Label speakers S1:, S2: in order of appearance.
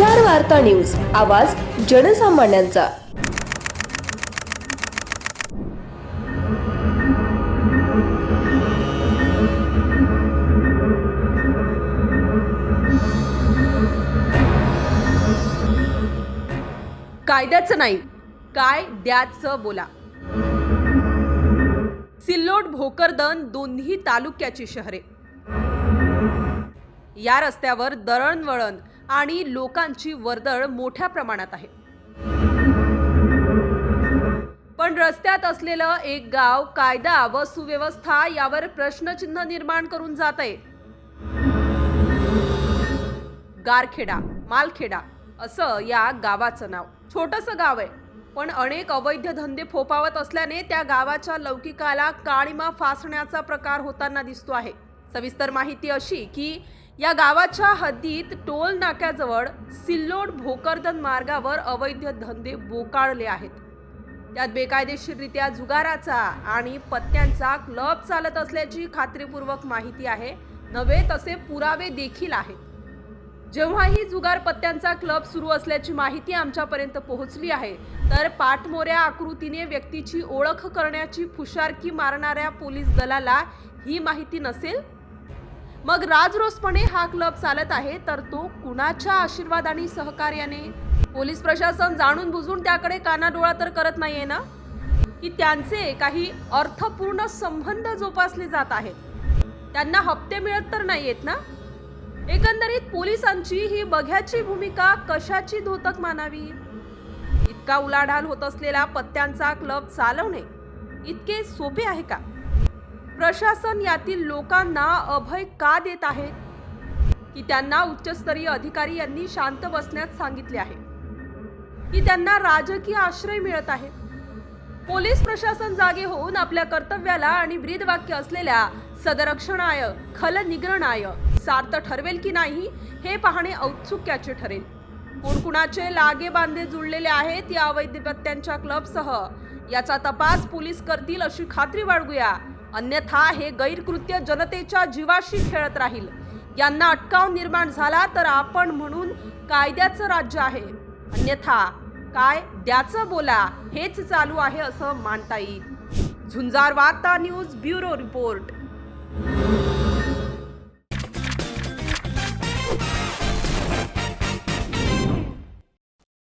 S1: वार्ता न्यूज आवाज जनसामान्यांचा.
S2: कायद्याचं नाही काय द्याचं बोला. सिल्लोड भोकरदन दोन्ही तालुक्याची शहरे. या रस्त्यावर दळणवळण आणि लोकांची वर्दळ मोठ्या प्रमाणात आहे. पण रस्त्यात असलेलं एक गाव कायदा व सुव्यवस्था यावर प्रश्नचिन्ह निर्माण करून जात आहे गारखेडा मालखेडा असं या गावाचं नाव. छोटस गाव आहे पण अनेक अवैध धंदे फोपावत असल्याने त्या गावाच्या लौकिकाला काळीमा फासण्याचा प्रकार होताना दिसतो आहे. सविस्तर माहिती अशी की या गावाच्या हद्दीत टोल नाक्याजवळ सिल्लोड भोकरदन मार्गावर अवैध धंदे बोकाळले आहेत. त्यात बेकायदेशीररित्या जुगाराचा आणि पत्त्यांचा क्लब चालत असल्याची खात्रीपूर्वक माहिती आहे. नव्हे तसे पुरावे देखील आहेत. जेव्हाही जुगार पत्त्यांचा क्लब सुरू असल्याची माहिती आमच्यापर्यंत पोहोचली आहे तर पाठमोऱ्या आकृतीने व्यक्तीची ओळख करण्याची फुशारकी मारणाऱ्या पोलीस दलाला ही माहिती नसेल? मग राजरोसपणे हा क्लब चालत आहे तर तो कुणाच्या आशीर्वाद आणि सहकार्याने पोलीस प्रशासन जाणून बुजून त्याकडे कानाडोळा तर करत नाहीये ना? की त्यांचे काही अर्थपूर्ण संबंध जोपासले जात आहेत? त्यांना हप्ते मिळत तर नाहीयेत ना? एकंदरीत पोलिसांची ही बघ्याची भूमिका कशाची धोतक मानावी? इतका उलाढाल होत असलेला पत्त्यांचा क्लब चालवणे इतके सोपे आहे का? प्रशासन यातील लोकांना अभय का देत आहे? की त्यांना उच्चस्तरीय अधिकारी यांनी शांत बसण्यास सांगितले आहे? की त्यांना राजकीय आश्रय मिळत आहे? पोलीस प्रशासन जागे होऊन आपल्या कर्तव्याला आणि ब्रीद वाक्य असलेल्या सदरक्षणाय खलनिग्रणाय सार्थ ठरवेल की नाही हे पाहणे औत्सुक्याचे ठरेल. कोणकुणाचे लागे बांधे जुळलेले आहेत या अवैध पत्त्यांच्या क्लबसह? याचा तपास पोलीस करतील अशी खात्री बाळगूया. अन्यथा हे गैरकृत्य जनतेच्या जीवाशी खेळत राहील. यांना अटकाव निर्माण झाला तर आपण म्हणून कायद्याचं राज्य आहे. अन्यथा काय द्याचं बोला हेच चालू आहे असं मानता येईल. झुंजार वार्ता न्यूज ब्युरो रिपोर्ट.